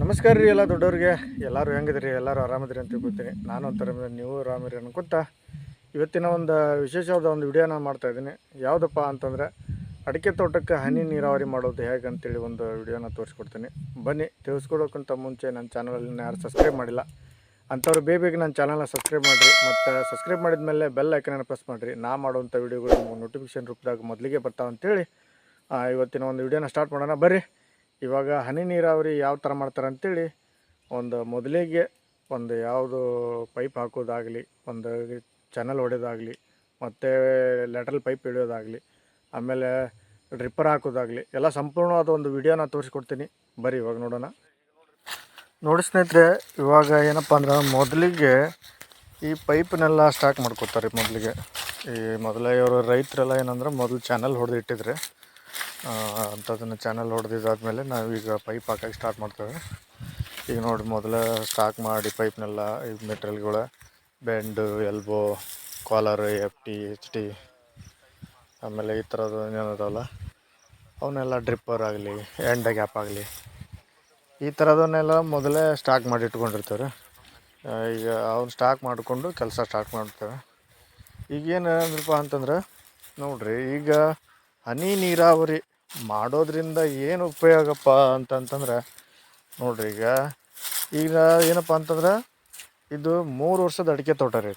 ನಮಸ್ಕಾರ ರೀ ಎಲ್ಲ ದೊಡ್ಡವ್ರಿಗೆ. ಎಲ್ಲರೂ ಹೆಂಗಿದ್ರಿ? ಎಲ್ಲರೂ ಆರಾಮದ್ರಿ ಅಂತ ತಿಳ್ಕೊತೀನಿ. ನಾನು ಒಂಥರ ನೀವು ಆರಾಮಿರಿ ಅನ್ಕೊತ ಇವತ್ತಿನ ಒಂದು ವಿಶೇಷವಾದ ಒಂದು ವಿಡಿಯೋನ ಮಾಡ್ತಾ ಇದ್ದೀನಿ. ಯಾವುದಪ್ಪ ಅಂತಂದರೆ ಅಡಿಕೆ ತೋಟಕ್ಕೆ ಹನಿ ನೀರಾವರಿ ಮಾಡೋದು ಹೇಗೆ ಅಂತೇಳಿ ಒಂದು ವಿಡಿಯೋನ ತೋರಿಸ್ಕೊಡ್ತೀನಿ. ಬನ್ನಿ, ತಿಳಿಸ್ಕೊಡೋಕ್ಕಿಂತ ಮುಂಚೆ ನನ್ನ ಚಾನಲನ್ನು ಯಾರು ಸಬ್ಸ್ಕ್ರೈಬ್ ಮಾಡಿಲ್ಲ ಅಂಥವ್ರು ಬೇಗ ನನ್ನ ಚಾನಲ್ನ ಸಬ್ಸ್ಕ್ರೈಬ್ ಮಾಡಿರಿ. ಮತ್ತು ಸಬ್ಸ್ಕ್ರೈಬ್ ಮಾಡಿದ ಮೇಲೆ ಬೆಲ್ ಐಕನನ್ನು ಪ್ರೆಸ್ ಮಾಡಿರಿ. ನಾ ಮಾಡುವಂಥ ವಿಡಿಯೋಗಳು ನಿಮಗೆ ನೋಟಿಫಿಕೇಶನ್ ರೂಪದಾಗ ಮೊದಲಿಗೆ ಬರ್ತಾವೆ ಅಂತೇಳಿ ಇವತ್ತಿನ ಒಂದು ವಿಡಿಯೋನ ಸ್ಟಾರ್ಟ್ ಮಾಡೋಣ. ಬರ್ರಿ. ಇವಾಗ ಹನಿ ನೀರಾವರಿ ಯಾವ ಥರ ಮಾಡ್ತಾರೆ ಅಂತೇಳಿ ಒಂದು ಮೊದಲಿಗೆ ಒಂದು ಯಾವುದು ಪೈಪ್ ಹಾಕೋದಾಗಲಿ, ಒಂದು ಚಾನಲ್ ಹೊಡೆಯೋದಾಗಲಿ ಮತ್ತು ಲ್ಯಾಟ್ರಲ್ ಪೈಪ್ ಇಳಿಯೋದಾಗಲಿ, ಆಮೇಲೆ ಡ್ರಿಪ್ಪರ್ ಹಾಕೋದಾಗಲಿ, ಎಲ್ಲ ಸಂಪೂರ್ಣವಾದ ಒಂದು ವಿಡಿಯೋನ ತೋರಿಸ್ಕೊಡ್ತೀನಿ. ಬರೀ ಇವಾಗ ನೋಡೋಣ. ನೋಡಿ ಸ್ನೇಹಿತರೆ, ಇವಾಗ ಏನಪ್ಪ ಅಂದ್ರೆ ಮೊದಲಿಗೆ ಈ ಪೈಪ್ನೆಲ್ಲ ಸ್ಟಾಕ್ ಮಾಡ್ಕೋತಾರೆ ಮೊದಲಿಗೆ. ಈ ಮೊದಲೇ ಇವರು ರೈತರೆಲ್ಲ ಏನಂದ್ರೆ ಮೊದಲು ಚಾನಲ್ ಹೊಡೆದು ಇಟ್ಟಿದ್ರೆ ಅಂಥದನ್ನು ಚಾನಲ್ ಹೊಡೆದಿದ್ದಾದ್ಮೇಲೆ ನಾವೀಗ ಪೈಪ್ ಹಾಕಕ್ಕೆ ಸ್ಟಾರ್ಟ್ ಮಾಡ್ತೇವೆ. ಈಗ ನೋಡಿ ಮೊದಲೇ ಸ್ಟಾಕ್ ಮಾಡಿ ಪೈಪ್ನೆಲ್ಲ ಈ ಮೆಟೀರಿಯಲ್ಗಳು bend elbow collar F T H T ಆಮೇಲೆ ಈ ಥರದ್ದು ಏನಿದಾವಲ್ಲ, ಅವನ್ನೆಲ್ಲ ಡ್ರಿಪ್ಪರ್ ಆಗಲಿ ಎಂಡ ಗ್ಯಾಪ್ ಆಗಲಿ, ಈ ಥರದನ್ನೆಲ್ಲ ಮೊದಲೇ ಸ್ಟಾಕ್ ಮಾಡಿ ಇಟ್ಕೊಂಡಿರ್ತೇವೆ. ಈಗ ಅವ್ನು ಸ್ಟಾಕ್ ಮಾಡಿಕೊಂಡು ಕೆಲಸ ಸ್ಟಾರ್ಟ್ ಮಾಡ್ತೇವೆ. ಈಗೇನು ಅಂದ್ರಪ್ಪ ಅಂತಂದ್ರೆ, ನೋಡಿರಿ, ಈಗ ಹನಿ ನೀರಾವರಿ ಮಾಡೋದ್ರಿಂದ ಏನು ಉಪಯೋಗಪ್ಪ ಅಂತಂತಂದ್ರೆ, ನೋಡ್ರಿ ಈಗ ಈಗ ಏನಪ್ಪ ಅಂತಂದ್ರೆ, ಇದು ಮೂರು ವರ್ಷದ ಅಡಿಕೆ ತೋಟ ರೀ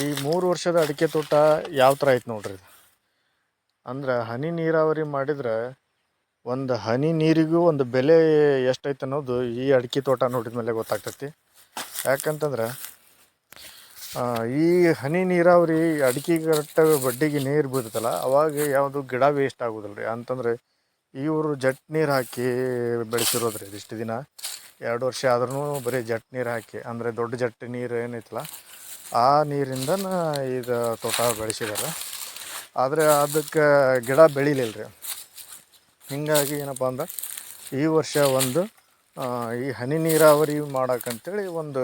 ಈ ಮೂರು ವರ್ಷದ ಅಡಿಕೆ ತೋಟ ಯಾವ ಥರ ಐತೆ ನೋಡ್ರಿ ಅಂದ್ರೆ ಹನಿ ನೀರಾವರಿ ಮಾಡಿದ್ರೆ ಒಂದು ಹನಿ ನೀರಿಗೂ ಒಂದು ಬೆಲೆ ಎಷ್ಟೈತೆ ಅನ್ನೋದು ಈ ಅಡಿಕೆ ತೋಟ ನೋಡಿದ ಮೇಲೆ ಗೊತ್ತಾಗ್ತೈತಿ. ಯಾಕಂತಂದ್ರೆ ಈ ಹನಿ ನೀರಾವರಿ ಅಡಿಕೆ ಕರೆಕ್ಟ್ ಬಡ್ಡಿಗೆ ನೀರು ಬೀಳ್ತಲ್ಲ ಅವಾಗ ಯಾವುದು ಗಿಡ ವೇಸ್ಟ್ ಆಗೋದಿಲ್ಲ ರೀ ಅಂತಂದ್ರೆ ಇವರು ಜಟ್ ನೀರು ಹಾಕಿ ಬೆಳೆಸಿರೋದ್ರಿ ಇದಿಷ್ಟು ದಿನ. ಎರಡು ವರ್ಷ ಆದ್ರೂ ಬರೀ ಜಟ್ ನೀರು ಹಾಕಿ, ಅಂದರೆ ದೊಡ್ಡ ಜಟ್ ನೀರು ಏನೈತಲ್ಲ ಆ ನೀರಿಂದ ಇದು ತೋಟ ಬೆಳೆಸಿದಾರೆ. ಆದರೆ ಅದಕ್ಕೆ ಗಿಡ ಬೆಳಿಲಿಲ್ಲ ರೀ ಹೀಗಾಗಿ ಏನಪ್ಪ ಅಂದ್ರೆ ಈ ವರ್ಷ ಒಂದು ಈ ಹನಿ ನೀರಾವರಿ ಮಾಡೋಕ್ಕಂತೇಳಿ ಒಂದು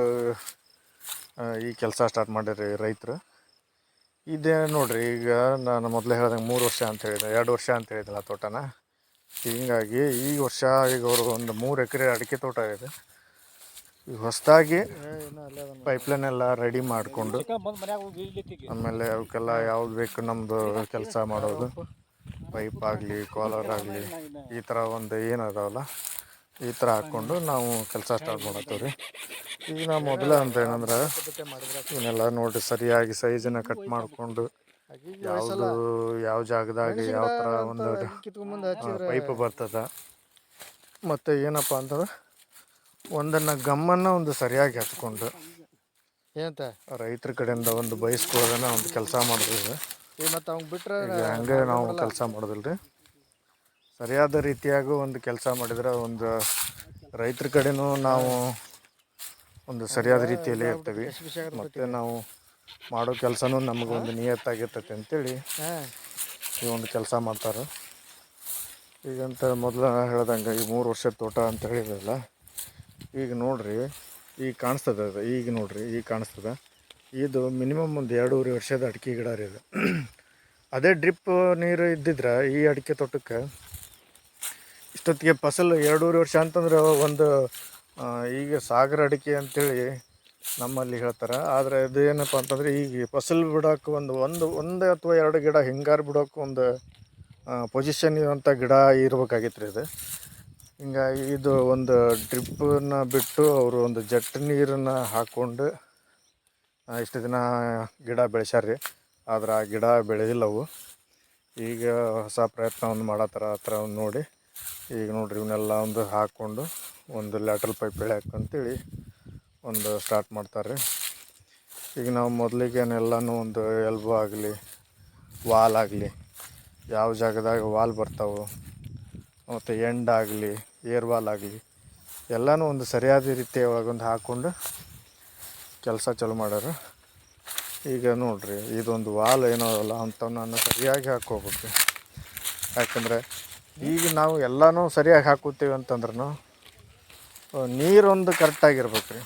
ಈ ಕೆಲಸ ಸ್ಟಾರ್ಟ್ ಮಾಡಿರಿ ರೈತರು. ಇದೇ ನೋಡ್ರಿ, ಈಗ ನಾನು ಮೊದಲೇ ಹೇಳ್ದಂಗೆ ಮೂರು ವರ್ಷ ಅಂತ ಹೇಳಿದೆ, ಎರಡು ವರ್ಷ ಅಂತ ಹೇಳಿದ್ನಲ್ಲ ತೋಟನ. ಹೀಗಾಗಿ ಈ ವರ್ಷ ಈಗ ಅವರು ಒಂದು ಮೂರು ಎಕರೆ ಅಡಿಕೆ ತೋಟ ಇದೆ. ಈಗ ಹೊಸದಾಗಿ ಪೈಪ್ಲೈನ್ ಎಲ್ಲ ರೆಡಿ ಮಾಡಿಕೊಂಡು ಆಮೇಲೆ ಅವಕ್ಕೆಲ್ಲ ಯಾವ್ದು ಬೇಕು ನಮ್ಮದು ಕೆಲಸ ಮಾಡೋದು. ಪೈಪ್ ಆಗಲಿ ಕಾಲರ್ ಆಗಲಿ, ಈ ಥರ ಒಂದು ಏನು ಅದಾವಲ್ಲ, ಈ ಥರ ಹಾಕ್ಕೊಂಡು ನಾವು ಕೆಲಸ ಸ್ಟಾರ್ಟ್ ಮಾಡತ್ತೀವಿ ರೀ ಈಗ ನಾವು ಮೊದಲ ಅಂತ ಏನಂದ್ರೆ ಇವನ್ನೆಲ್ಲ ನೋಡಿ ಸರಿಯಾಗಿ ಸೈಜನ್ನ ಕಟ್ ಮಾಡಿಕೊಂಡು ಯಾವುದು ಯಾವ ಜಾಗದಾಗ ಯಾವ ಥರ ಒಂದು ಪೈಪ್ ಬರ್ತದ. ಮತ್ತು ಏನಪ್ಪ ಅಂತಂದ್ರೆ ಒಂದನ್ನು ಗಮ್ಮನ್ನು ಒಂದು ಸರಿಯಾಗಿ ಹಚ್ಕೊಂಡು ಏನಂತ? ರೈತರ ಕಡೆಯಿಂದ ಒಂದು ಬಯಸ್ಕೊಳ್ಳೋದನ್ನ ಒಂದು ಕೆಲಸ ಮಾಡಿದ್ರೆ ಮತ್ತೆ ಅವ್ನು ಬಿಟ್ರೆ ಹಂಗೆ ನಾವು ಕೆಲಸ ಮಾಡೋದಿಲ್ಲ ರೀ ಸರಿಯಾದ ರೀತಿಯಾಗಿ ಒಂದು ಕೆಲಸ ಮಾಡಿದ್ರೆ ಒಂದು ರೈತರ ಕಡೆನೂ ನಾವು ಒಂದು ಸರಿಯಾದ ರೀತಿಯಲ್ಲಿ ಇರ್ತೇವೆ. ಮತ್ತು ನಾವು ಮಾಡೋ ಕೆಲಸನೂ ನಮಗೆ ಒಂದು ನಿಯತ್ತಾಗಿರ್ತೈತೆ ಅಂತೇಳಿ ಈ ಒಂದು ಕೆಲಸ ಮಾಡ್ತಾರೆ. ಈಗಂತ ಮೊದಲು ಹೇಳ್ದಂಗೆ ಈ ಮೂರು ವರ್ಷದ ತೋಟ ಅಂತ ಹೇಳಿದ್ರಲ್ಲ ಈಗ ನೋಡ್ರಿ ಈಗ ಕಾಣಿಸ್ತದೆ ಅದು ಈಗ ನೋಡ್ರಿ ಈಗ ಕಾಣಿಸ್ತದೆ. ಇದು ಮಿನಿಮಮ್ ಒಂದು ಎರಡೂವರೆ ವರ್ಷದ ಅಡಿಕೆ ಗಿಡ ರೀ ಇದು. ಅದೇ ಡ್ರಿಪ್ ನೀರು ಇದ್ದಿದ್ರೆ ಈ ಅಡಿಕೆ ತೋಟಕ್ಕೆ ಇಷ್ಟೊತ್ತಿಗೆ ಫಸಲು ಎರಡೂವರೆ ವರ್ಷ ಅಂತಂದ್ರೆ ಒಂದು ಈಗ ಸಾಗರ ಅಡಿಕೆ ಅಂತೇಳಿ ನಮ್ಮಲ್ಲಿ ಹೇಳ್ತಾರೆ. ಆದರೆ ಇದು ಏನಪ್ಪ ಅಂತಂದರೆ ಈಗ ಫಸಲು ಬಿಡೋಕೆ ಒಂದು ಒಂದು ಒಂದು ಅಥವಾ ಎರಡು ಗಿಡ ಹಿಂಗಾರು ಬಿಡೋಕೆ ಒಂದು ಪೊಸಿಷನ್ ಇರುವಂಥ ಗಿಡ ಇರ್ಬೇಕಾಗಿತ್ತು ರೀ ಇದು. ಹಿಂಗಾಗಿ ಇದು ಒಂದು ಡ್ರಿಪ್ಪನ್ನ ಬಿಟ್ಟು ಅವರು ಒಂದು ಜಟ್ ನೀರನ್ನು ಹಾಕ್ಕೊಂಡು ಇಷ್ಟು ದಿನ ಗಿಡ ಬೆಳೆಸ್ಯಾರ ರೀ ಆದ್ರೆ ಆ ಗಿಡ ಬೆಳೆದಿಲ್ಲವು. ಈಗ ಹೊಸ ಪ್ರಯತ್ನವನ್ನು ಮಾಡತ್ತಾರ ಆ ಥರ ನೋಡಿ ಈಗ ನೋಡ್ರಿ ಇವನ್ನೆಲ್ಲ ಒಂದು ಹಾಕ್ಕೊಂಡು ಒಂದು ಲ್ಯಾಟ್ರಲ್ ಪೈಪ್ ಅಂತೇಳಿ ಒಂದು ಸ್ಟಾರ್ಟ್ ಮಾಡ್ತಾರೆ ಈಗ ನಾವು ಮೊದಲಿಗೆನೆಲ್ಲನೂ ಒಂದು ಎಲ್ಬೋ ಆಗಲಿ ವಾಲ್ ಆಗಲಿ, ಯಾವ ಜಾಗದಾಗ ವಾಲ್ ಬರ್ತಾವೆ, ಮತ್ತು ಎಂಡ್ ಆಗಲಿ ಏರ್ ವಾಲ್ ಆಗಲಿ, ಎಲ್ಲನೂ ಒಂದು ಸರಿಯಾದ ರೀತಿಯ ಒಂದು ಹಾಕ್ಕೊಂಡು ಕೆಲಸ ಚಾಲು ಮಾಡ್ಯಾರ. ಈಗ ನೋಡಿರಿ, ಇದೊಂದು ವಾಲ್ ಏನೋ ಅಲ್ಲ ಅಂಥವನ್ನ ಸರಿಯಾಗಿ ಹಾಕ್ಕೋಬೇಕು. ಯಾಕಂದರೆ ಈಗ ನಾವು ಎಲ್ಲನೂ ಸರಿಯಾಗಿ ಹಾಕೋತೀವಿ ಅಂತಂದ್ರೂ ನೀರೊಂದು ಕರೆಕ್ಟಾಗಿರ್ಬೇಕು ರೀ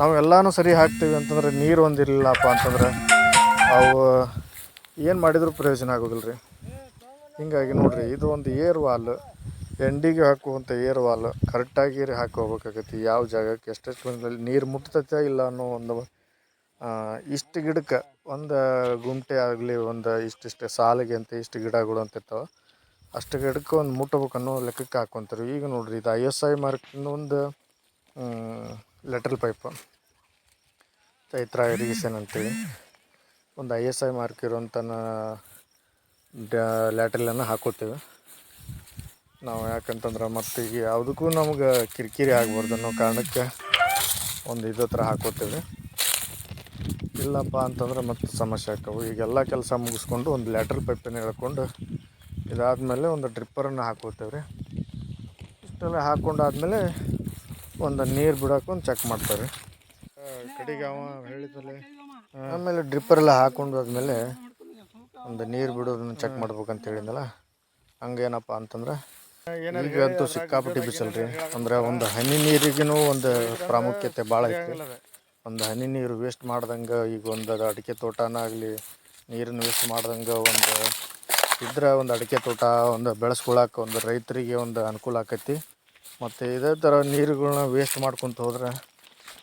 ನಾವು ಎಲ್ಲನೂ ಸರಿ ಹಾಕ್ತೀವಿ ಅಂತಂದ್ರೆ ನೀರು ಒಂದು ಇರಲಿಲ್ಲಪ್ಪ ಅಂತಂದ್ರೆ ಅವು ಏನು ಮಾಡಿದರೂ ಪ್ರಯೋಜನ ಆಗೋದಿಲ್ಲ ರೀ ಹಿಂಗಾಗಿ ನೋಡಿರಿ, ಇದು ಒಂದು ಏರ್ ವಾಲ್, ಎಂಡಿಗೆ ಹಾಕುವಂಥ ಏರ್ ವಾಲ್ ಕರೆಕ್ಟಾಗಿ ಹಾಕೋಬೇಕಾಗತ್ತೆ ಯಾವ ಜಾಗಕ್ಕೆ ಎಷ್ಟೆಷ್ಟು ನೀರು ಮುಟ್ತೈತೆ ಇಲ್ಲ ಅನ್ನೋ ಒಂದು ಇಷ್ಟು ಗಿಡಕ್ಕೆ, ಒಂದು ಗುಂಟೆ ಆಗಲಿ, ಒಂದು ಇಷ್ಟಿಷ್ಟು ಸಾಲಿಗೆ ಅಂತ ಇಷ್ಟು ಗಿಡಗಳು ಅಂತ ಇರ್ತಾವೆ ಅಷ್ಟು ಗಿಡಕ್ಕೆ ಒಂದು ಮುಟ್ಟಬೇಕು ಅನ್ನೋ ಲೆಕ್ಕಕ್ಕೆ ಹಾಕ್ಕೊಂತಾರೆ ಈಗ ನೋಡ್ರಿ, ಇದು ಐ ಎಸ್ ಐ ಮಾರ್ಕಿಂದ ಒಂದು ಲೆಟ್ರಲ್ ಪೈಪ್. ಚೈತ್ರ ಇರಿಗೇಷನ್ ಅಂತೇಳಿ. ಒಂದು ಐ ಎಸ್ ಐ ಮಾರ್ಕ್ ಇರುವಂಥ ಲ್ಯಾಟ್ರಲನ್ನು ಹಾಕೋತೀವಿ ನಾವು ಯಾಕಂತಂದ್ರೆ ಮತ್ತು ಈಗ ಯಾವುದಕ್ಕೂ ನಮ್ಗೆ ಕಿರಿಕಿರಿ ಆಗ್ಬಾರ್ದು ಅನ್ನೋ ಕಾರಣಕ್ಕೆ ಒಂದು ಇದೋ ಥರ ಹಾಕೋತೇವೆ ಇಲ್ಲಪ್ಪ ಅಂತಂದ್ರೆ ಮತ್ತೆ ಸಮಸ್ಯೆ ಆಗ್ತವೆ. ಈಗೆಲ್ಲ ಕೆಲಸ ಮುಗಿಸ್ಕೊಂಡು ಒಂದು ಲ್ಯಾಟ್ರಲ್ ಪೈಪನ್ನು ಎಳ್ಕೊಂಡು ಇದಾದಮೇಲೆ ಒಂದು ಡ್ರಿಪ್ಪರನ್ನು ಹಾಕೋತೇವೆ ರೀ ಇಷ್ಟೆಲ್ಲ ಹಾಕೊಂಡಾದ್ಮೇಲೆ ಒಂದು ನೀರು ಬಿಡೋಕೆ ಒಂದು ಚೆಕ್ ಮಾಡ್ತಾರೆ ಕಡೆಗೆ ಅವ ಹೇಳಿದ್ಮೇಲೆ ಆಮೇಲೆ ಡ್ರಿಪ್ಪರ್ ಎಲ್ಲ ಹಾಕೊಂಡು ಆದ್ಮೇಲೆ ಒಂದು ನೀರು ಬಿಡೋದನ್ನ ಚೆಕ್ ಮಾಡ್ಬೇಕಂತ ಹೇಳಿದ್ನಲ್ಲ ಹಂಗೇನಪ್ಪ ಅಂತಂದ್ರೆ ಈಗ ಅಂತೂ ಸಿಕ್ಕಾಪಟ್ಟಿ ಬಿಸಿಲ್ರಿ. ಅಂದ್ರೆ ಒಂದು ಹನಿ ನೀರಿಗೂ ಒಂದು ಪ್ರಾಮುಖ್ಯತೆ ಭಾಳ ಐತಿ ಒಂದು ಹನಿ ನೀರು ವೇಸ್ಟ್ ಮಾಡ್ದಂಗೆ ಈಗ ಒಂದು ಅದು ಅಡಿಕೆ ತೋಟನಾಗಲಿ ನೀರನ್ನು ವೇಸ್ಟ್ ಮಾಡ್ದಂಗೆ ಒಂದು ಇದ್ರೆ ಒಂದು ಅಡಿಕೆ ತೋಟ ಒಂದು ಬೆಳೆಸ್ಕೊಳಕ್ಕೆ ಒಂದು ರೈತರಿಗೆ ಒಂದು ಅನುಕೂಲ ಆಕೈತಿ. ಮತ್ತು ಇದೇ ಥರ ನೀರುಗಳನ್ನ ವೇಸ್ಟ್ ಮಾಡ್ಕೊತ ಹೋದ್ರೆ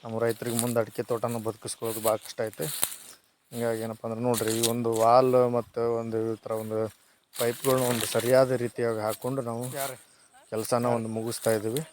ನಮ್ಮ ರೈತರಿಗೆ ಮುಂದೆ ಅಡಿಕೆ ತೋಟನ ಬದುಕಿಸ್ಕೊಳ್ಳೋದು ಭಾಳ ಕಷ್ಟ ಐತೆ. ಹಿಂಗಾಗಿ ಏನಪ್ಪ ಅಂದ್ರೆ ನೋಡಿರಿ ಈ ಒಂದು ವಾಲ್ ಮತ್ತು ಒಂದು ಈ ಥರ ಒಂದು ಪೈಪ್ಗಳನ್ನ ಒಂದು ಸರಿಯಾದ ರೀತಿಯಾಗಿ ಹಾಕ್ಕೊಂಡು ನಾವು ಕೆಲಸನ ಒಂದು ಮುಗಿಸ್ತಾ ಇದ್ದೀವಿ